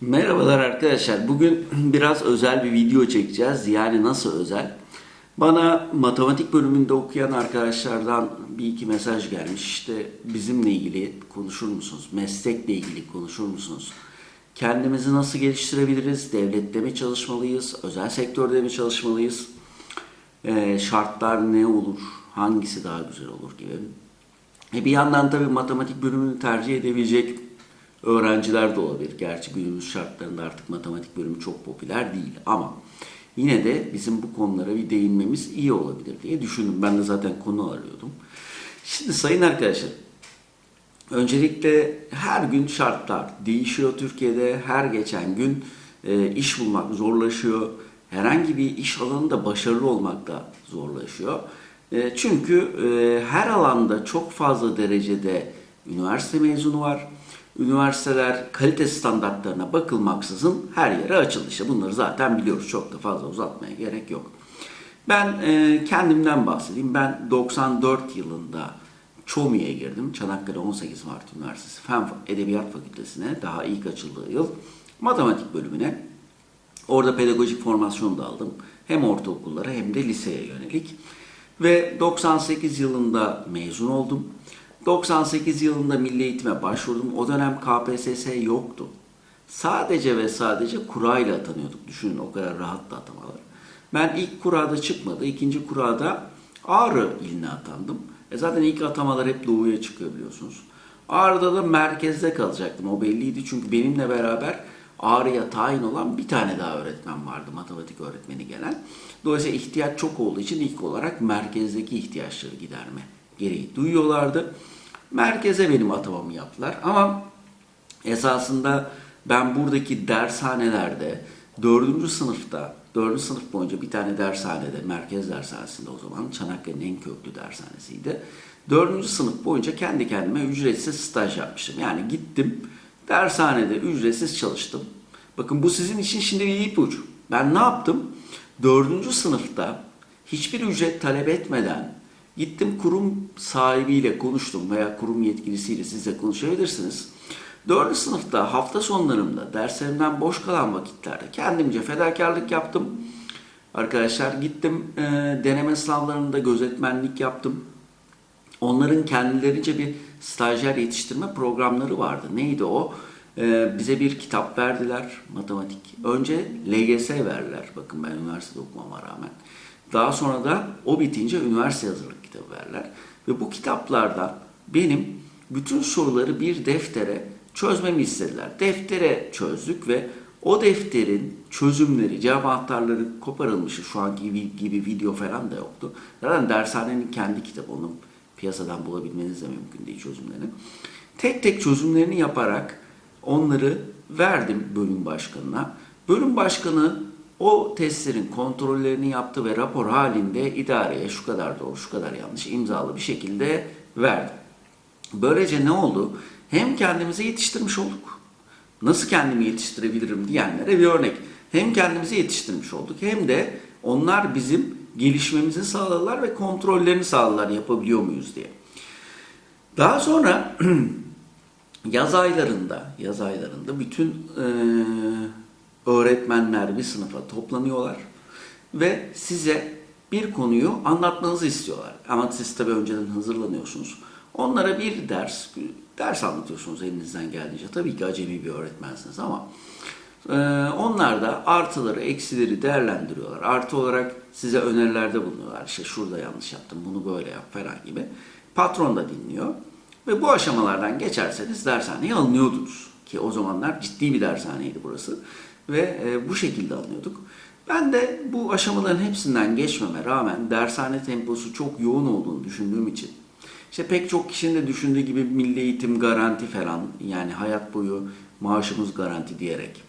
Merhabalar arkadaşlar. Bugün biraz özel bir video çekeceğiz. Yani nasıl özel? Bana matematik bölümünde okuyan arkadaşlardan bir iki mesaj gelmiş. İşte bizimle ilgili konuşur musunuz? Meslekle ilgili konuşur musunuz? Kendimizi nasıl geliştirebiliriz? Devlette mi çalışmalıyız? Özel sektörde mi çalışmalıyız? Ee, şartlar ne olur? Hangisi daha güzel olur gibi. E bir yandan tabii matematik bölümünü tercih edebilecek öğrenciler de olabilir. Gerçi günümüz şartlarında artık matematik bölümü çok popüler değil ama yine de bizim bu konulara bir değinmemiz iyi olabilir diye düşündüm. Ben de zaten konu arıyordum. Şimdi sayın arkadaşlar, öncelikle her gün şartlar değişiyor Türkiye'de. Her geçen gün e, iş bulmak zorlaşıyor. Herhangi bir iş alanında başarılı olmak da zorlaşıyor. E, çünkü e, her alanda çok fazla derecede üniversite mezunu var. Üniversiteler kalite standartlarına bakılmaksızın her yere açıldı. İşte bunları zaten biliyoruz. Çok da fazla uzatmaya gerek yok. Ben e, kendimden bahsedeyim. Ben 94 yılında ÇOMİ'ye girdim. Çanakkale 18 Mart Üniversitesi Fen Edebiyat Fakültesine daha ilk açıldığı yıl matematik bölümüne. Orada pedagojik formasyon da aldım. Hem ortaokullara hem de liseye yönelik. Ve 98 yılında mezun oldum. 98 yılında Milli Eğitim'e başvurdum. O dönem KPSS yoktu. Sadece ve sadece kurayla atanıyorduk. Düşünün o kadar rahat da atamalar. Ben ilk kurada çıkmadı. ikinci kurada Ağrı iline atandım. E zaten ilk atamalar hep doğuya çıkıyor biliyorsunuz. Ağrı'da da merkezde kalacaktım. O belliydi çünkü benimle beraber Ağrı'ya tayin olan bir tane daha öğretmen vardı. Matematik öğretmeni gelen. Dolayısıyla ihtiyaç çok olduğu için ilk olarak merkezdeki ihtiyaçları giderme gereği duyuyorlardı. Merkeze benim atamamı yaptılar. Ama esasında ben buradaki dershanelerde dördüncü sınıfta, dördüncü sınıf boyunca bir tane dershanede, merkez dershanesinde o zaman Çanakkale'nin en köklü dershanesiydi. Dördüncü sınıf boyunca kendi kendime ücretsiz staj yapmıştım. Yani gittim dershanede ücretsiz çalıştım. Bakın bu sizin için şimdi bir ipucu. Ben ne yaptım? Dördüncü sınıfta hiçbir ücret talep etmeden gittim kurum sahibiyle konuştum veya kurum yetkilisiyle siz de konuşabilirsiniz. Dördüncü sınıfta hafta sonlarımda derslerimden boş kalan vakitlerde kendimce fedakarlık yaptım. Arkadaşlar gittim e, deneme sınavlarında gözetmenlik yaptım. Onların kendilerince bir stajyer yetiştirme programları vardı. Neydi o? Ee, bize bir kitap verdiler, matematik. Önce LGS verdiler. Bakın ben üniversitede okumama rağmen. Daha sonra da o bitince üniversite hazırlık kitabı verdiler. Ve bu kitaplardan benim bütün soruları bir deftere çözmemi istediler. Deftere çözdük ve o defterin çözümleri, cevap anahtarları koparılmışı şu anki gibi, gibi video falan da yoktu. Zaten dershanenin kendi kitabı onun piyasadan bulabilmeniz de mümkün değil çözümlerini. Tek tek çözümlerini yaparak onları verdim bölüm başkanına. Bölüm başkanı o testlerin kontrollerini yaptı ve rapor halinde idareye şu kadar doğru, şu kadar yanlış imzalı bir şekilde verdi. Böylece ne oldu? Hem kendimizi yetiştirmiş olduk. Nasıl kendimi yetiştirebilirim diyenlere bir örnek. Hem kendimizi yetiştirmiş olduk hem de onlar bizim gelişmemizi sağladılar ve kontrollerini sağladılar yapabiliyor muyuz diye. Daha sonra yaz aylarında, yaz aylarında bütün e, öğretmenler bir sınıfa toplanıyorlar ve size bir konuyu anlatmanızı istiyorlar. Ama siz tabii önceden hazırlanıyorsunuz. Onlara bir ders, ders anlatıyorsunuz elinizden geldiğince. Tabii ki acemi bir öğretmensiniz ama e, onlar da artıları, eksileri değerlendiriyorlar. Artı olarak size önerilerde bulunuyorlar. İşte şurada yanlış yaptım, bunu böyle yap falan gibi. Patron da dinliyor. Ve bu aşamalardan geçerseniz dershaneye alınıyordunuz. Ki o zamanlar ciddi bir dershaneydi burası. Ve e, bu şekilde alınıyorduk. Ben de bu aşamaların hepsinden geçmeme rağmen dershane temposu çok yoğun olduğunu düşündüğüm için işte pek çok kişinin de düşündüğü gibi milli eğitim garanti falan yani hayat boyu maaşımız garanti diyerek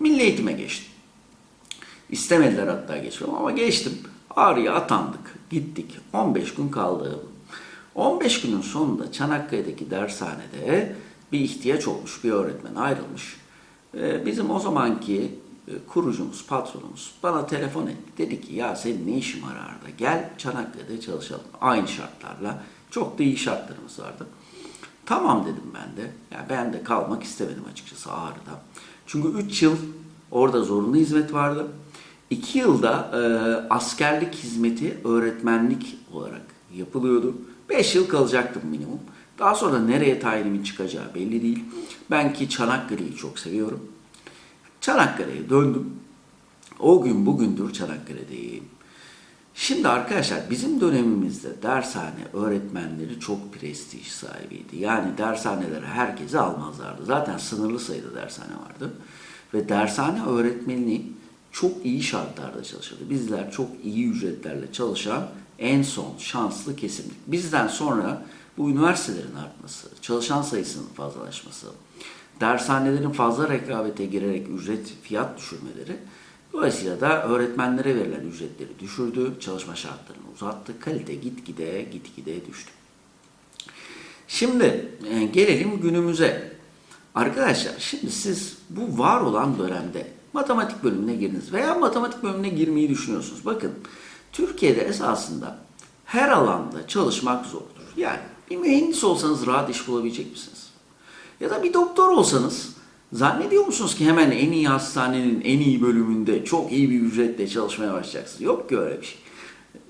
milli eğitime geçtim. İstemediler hatta geçmem ama geçtim. Ağrı'ya atandık. Gittik. 15 gün kaldı. 15 günün sonunda Çanakkale'deki dershanede bir ihtiyaç olmuş. Bir öğretmen ayrılmış. Ee, Bizim o zamanki e, kurucumuz, patronumuz bana telefon etti. Dedi ki ya senin ne işin var Ağrı'da? Gel Çanakkale'de çalışalım. Aynı şartlarla. Çok da iyi şartlarımız vardı. Tamam dedim ben de. Ya ben de kalmak istemedim açıkçası Ağrı'da. Çünkü 3 yıl orada zorunlu hizmet vardı. 2 yılda e, askerlik hizmeti öğretmenlik olarak yapılıyordu. 5 yıl kalacaktım minimum. Daha sonra nereye tayinimin çıkacağı belli değil. Ben ki Çanakkale'yi çok seviyorum. Çanakkale'ye döndüm. O gün bugündür Çanakkale'deyim. Şimdi arkadaşlar bizim dönemimizde dershane öğretmenleri çok prestij sahibiydi. Yani dershanelere herkesi almazlardı. Zaten sınırlı sayıda dershane vardı. Ve dershane öğretmenliği çok iyi şartlarda çalışırdı. Bizler çok iyi ücretlerle çalışan en son şanslı kesimdik. Bizden sonra bu üniversitelerin artması, çalışan sayısının fazlalaşması, dershanelerin fazla rekabete girerek ücret fiyat düşürmeleri dolayısıyla da öğretmenlere verilen ücretleri düşürdü, çalışma şartlarını uzattı, kalite gitgide gitgide düştü. Şimdi e, gelelim günümüze. Arkadaşlar şimdi siz bu var olan dönemde matematik bölümüne girdiniz veya matematik bölümüne girmeyi düşünüyorsunuz. Bakın Türkiye'de esasında her alanda çalışmak zordur. Yani bir mühendis olsanız rahat iş bulabilecek misiniz? Ya da bir doktor olsanız zannediyor musunuz ki hemen en iyi hastanenin en iyi bölümünde çok iyi bir ücretle çalışmaya başlayacaksınız? Yok ki öyle bir şey.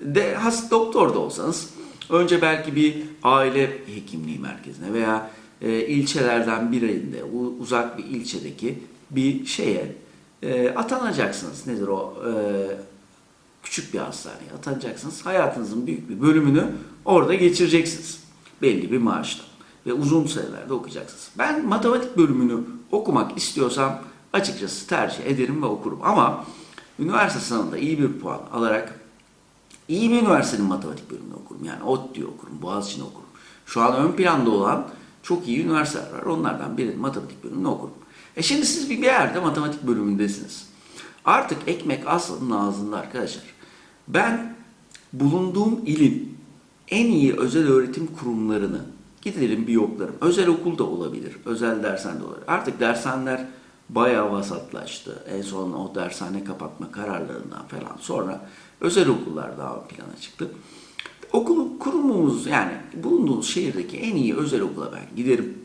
De, has, doktor da olsanız önce belki bir aile hekimliği merkezine veya e, ilçelerden birinde, uzak bir ilçedeki bir şeye e, atanacaksınız. Nedir o? E, küçük bir hastaneye atanacaksınız. Hayatınızın büyük bir bölümünü orada geçireceksiniz. Belli bir maaşla. Ve uzun sürelerde okuyacaksınız. Ben matematik bölümünü okumak istiyorsam açıkçası tercih ederim ve okurum. Ama üniversite sınavında iyi bir puan alarak iyi bir üniversitenin matematik bölümünü okurum. Yani ODTÜ'yü okurum, Boğaziçi'ni okurum. Şu an ön planda olan çok iyi üniversiteler var. Onlardan birinin matematik bölümünü okurum. E şimdi siz bir yerde matematik bölümündesiniz. Artık ekmek aslının ağzında arkadaşlar. Ben bulunduğum ilin en iyi özel öğretim kurumlarını giderim bir yoklarım. Özel okul da olabilir, özel dershane de olabilir. Artık dershaneler bayağı vasatlaştı. En son o dershane kapatma kararlarından falan sonra özel okullar daha plana çıktı. Okulu kurumumuz yani bulunduğumuz şehirdeki en iyi özel okula ben giderim.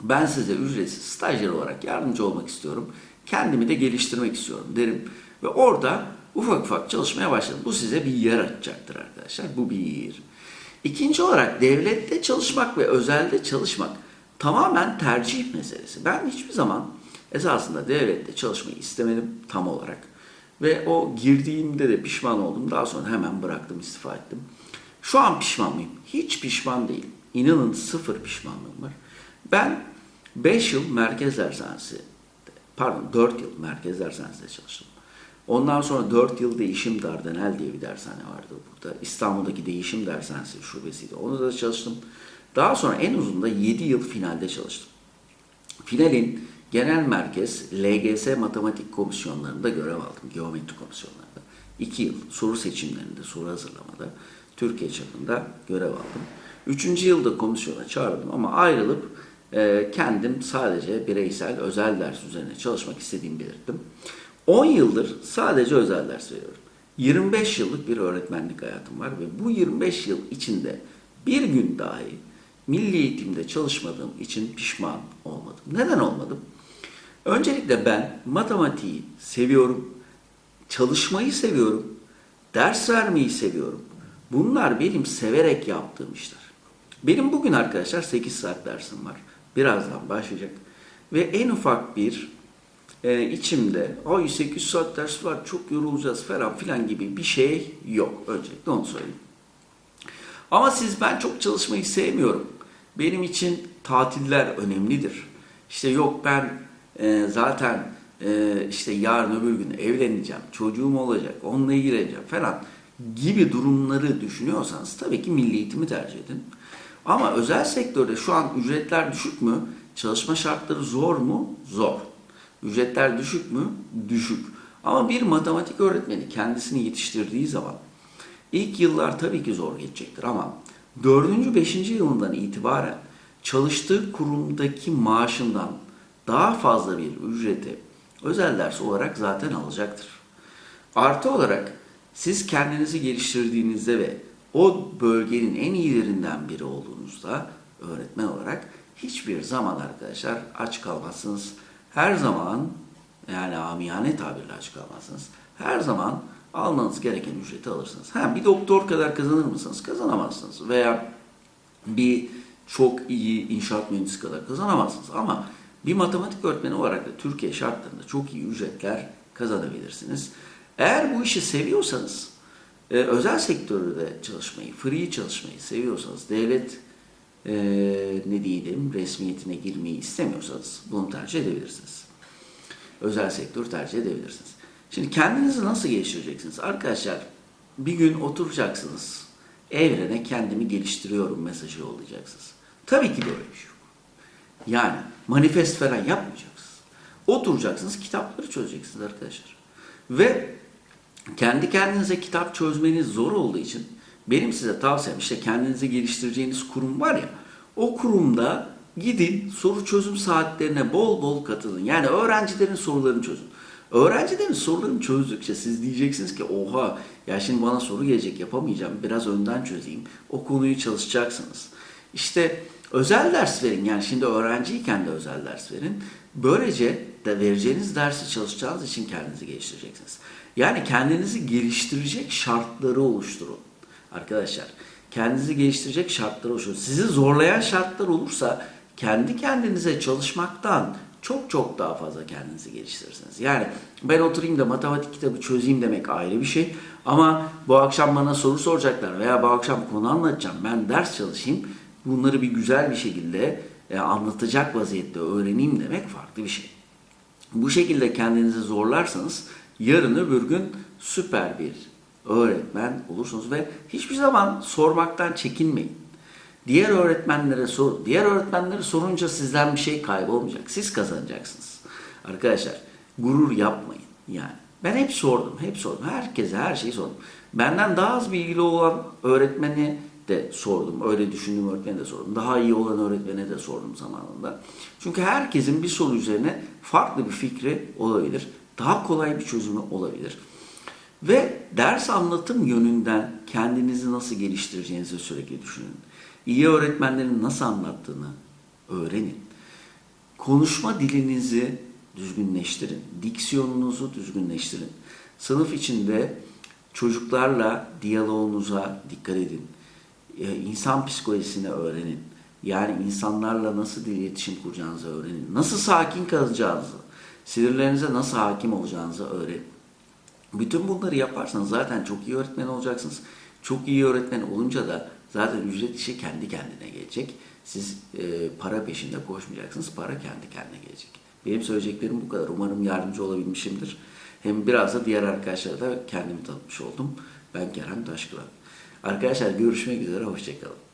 Ben size ücretsiz stajyer olarak yardımcı olmak istiyorum. Kendimi de geliştirmek istiyorum derim. Ve orada ufak ufak çalışmaya başladım. Bu size bir yer açacaktır arkadaşlar. Bu bir. İkinci olarak devlette çalışmak ve özelde çalışmak tamamen tercih meselesi. Ben hiçbir zaman esasında devlette çalışmayı istemedim tam olarak. Ve o girdiğimde de pişman oldum. Daha sonra hemen bıraktım, istifa ettim. Şu an pişman mıyım? Hiç pişman değilim. İnanın sıfır pişmanlığım var. Ben 5 yıl merkez dershanesi, pardon 4 yıl merkez dershanesinde çalıştım. Ondan sonra 4 yıl Değişim Dardanel diye bir dershane vardı burada. İstanbul'daki Değişim Dershanesi şubesiydi. Onu da çalıştım. Daha sonra en uzun da 7 yıl finalde çalıştım. Finalin genel merkez LGS matematik komisyonlarında görev aldım. Geometri komisyonlarında. 2 yıl soru seçimlerinde, soru hazırlamada Türkiye çapında görev aldım. Üçüncü yılda komisyona çağrıldım ama ayrılıp e, kendim sadece bireysel özel ders üzerine çalışmak istediğimi belirttim. 10 yıldır sadece özel ders veriyorum. 25 yıllık bir öğretmenlik hayatım var ve bu 25 yıl içinde bir gün dahi milli eğitimde çalışmadığım için pişman olmadım. Neden olmadım? Öncelikle ben matematiği seviyorum, çalışmayı seviyorum, ders vermeyi seviyorum. Bunlar benim severek yaptığım işler. Benim bugün arkadaşlar 8 saat dersim var. Birazdan başlayacak. Ve en ufak bir e, içimde ay 8 saat ders var çok yorulacağız falan filan gibi bir şey yok. Öncelikle onu söyleyeyim. Ama siz ben çok çalışmayı sevmiyorum. Benim için tatiller önemlidir. İşte yok ben e, zaten e, işte yarın öbür gün evleneceğim, çocuğum olacak, onunla ilgileneceğim falan gibi durumları düşünüyorsanız tabii ki milli eğitimi tercih edin. Ama özel sektörde şu an ücretler düşük mü? Çalışma şartları zor mu? Zor. Ücretler düşük mü? Düşük. Ama bir matematik öğretmeni kendisini yetiştirdiği zaman ilk yıllar tabii ki zor geçecektir ama 4. 5. yılından itibaren çalıştığı kurumdaki maaşından daha fazla bir ücreti özel ders olarak zaten alacaktır. Artı olarak siz kendinizi geliştirdiğinizde ve o bölgenin en iyilerinden biri olduğunuzda öğretmen olarak hiçbir zaman arkadaşlar aç kalmazsınız. Her zaman yani amiyane tabirle açıklamazsınız. Her zaman almanız gereken ücreti alırsınız. Ha, bir doktor kadar kazanır mısınız? Kazanamazsınız. Veya bir çok iyi inşaat mühendisi kadar kazanamazsınız. Ama bir matematik öğretmeni olarak da Türkiye şartlarında çok iyi ücretler kazanabilirsiniz. Eğer bu işi seviyorsanız, e, özel sektörde çalışmayı, free çalışmayı seviyorsanız, devlet e, ne diyelim resmiyetine girmeyi istemiyorsanız bunu tercih edebilirsiniz. Özel sektör tercih edebilirsiniz. Şimdi kendinizi nasıl geliştireceksiniz? Arkadaşlar bir gün oturacaksınız. Evrene kendimi geliştiriyorum mesajı yollayacaksınız. Tabii ki böyle bir şey yok. Yani manifest falan yapmayacaksınız. Oturacaksınız, kitapları çözeceksiniz arkadaşlar. Ve kendi kendinize kitap çözmeniz zor olduğu için benim size tavsiyem işte kendinizi geliştireceğiniz kurum var ya o kurumda gidin soru çözüm saatlerine bol bol katılın. Yani öğrencilerin sorularını çözün. Öğrencilerin sorularını çözdükçe siz diyeceksiniz ki oha ya şimdi bana soru gelecek yapamayacağım biraz önden çözeyim. O konuyu çalışacaksınız. İşte özel ders verin yani şimdi öğrenciyken de özel ders verin. Böylece de vereceğiniz dersi çalışacağınız için kendinizi geliştireceksiniz. Yani kendinizi geliştirecek şartları oluşturun. Arkadaşlar kendinizi geliştirecek şartlar oluşturun. Sizi zorlayan şartlar olursa kendi kendinize çalışmaktan çok çok daha fazla kendinizi geliştirirsiniz. Yani ben oturayım da matematik kitabı çözeyim demek ayrı bir şey. Ama bu akşam bana soru soracaklar veya bu akşam konu anlatacağım. Ben ders çalışayım. Bunları bir güzel bir şekilde e, anlatacak vaziyette öğreneyim demek farklı bir şey. Bu şekilde kendinizi zorlarsanız yarın öbür gün süper bir öğretmen olursunuz ve hiçbir zaman sormaktan çekinmeyin. Diğer öğretmenlere sor. Diğer öğretmenlere sorunca sizden bir şey kaybolmayacak. Siz kazanacaksınız. Arkadaşlar gurur yapmayın yani. Ben hep sordum, hep sordum. Herkese her şeyi sordum. Benden daha az bilgili olan öğretmeni de sordum. Öyle düşündüğüm öğretmene de sordum. Daha iyi olan öğretmene de sordum zamanında. Çünkü herkesin bir soru üzerine farklı bir fikri olabilir. Daha kolay bir çözümü olabilir. Ve ders anlatım yönünden kendinizi nasıl geliştireceğinizi sürekli düşünün. İyi öğretmenlerin nasıl anlattığını öğrenin. Konuşma dilinizi düzgünleştirin. Diksiyonunuzu düzgünleştirin. Sınıf içinde çocuklarla diyaloğunuza dikkat edin. Ee, İnsan psikolojisini öğrenin. Yani insanlarla nasıl iletişim kuracağınızı öğrenin. Nasıl sakin kalacağınızı, sinirlerinize nasıl hakim olacağınızı öğrenin. Bütün bunları yaparsanız zaten çok iyi öğretmen olacaksınız. Çok iyi öğretmen olunca da zaten ücret işi kendi kendine gelecek. Siz e, para peşinde koşmayacaksınız. Para kendi kendine gelecek. Benim söyleyeceklerim bu kadar. Umarım yardımcı olabilmişimdir. Hem biraz da diğer arkadaşlara da kendimi tanıtmış oldum. Ben Kerem Taşkıran. Arkadaşlar görüşmek üzere. Hoşçakalın.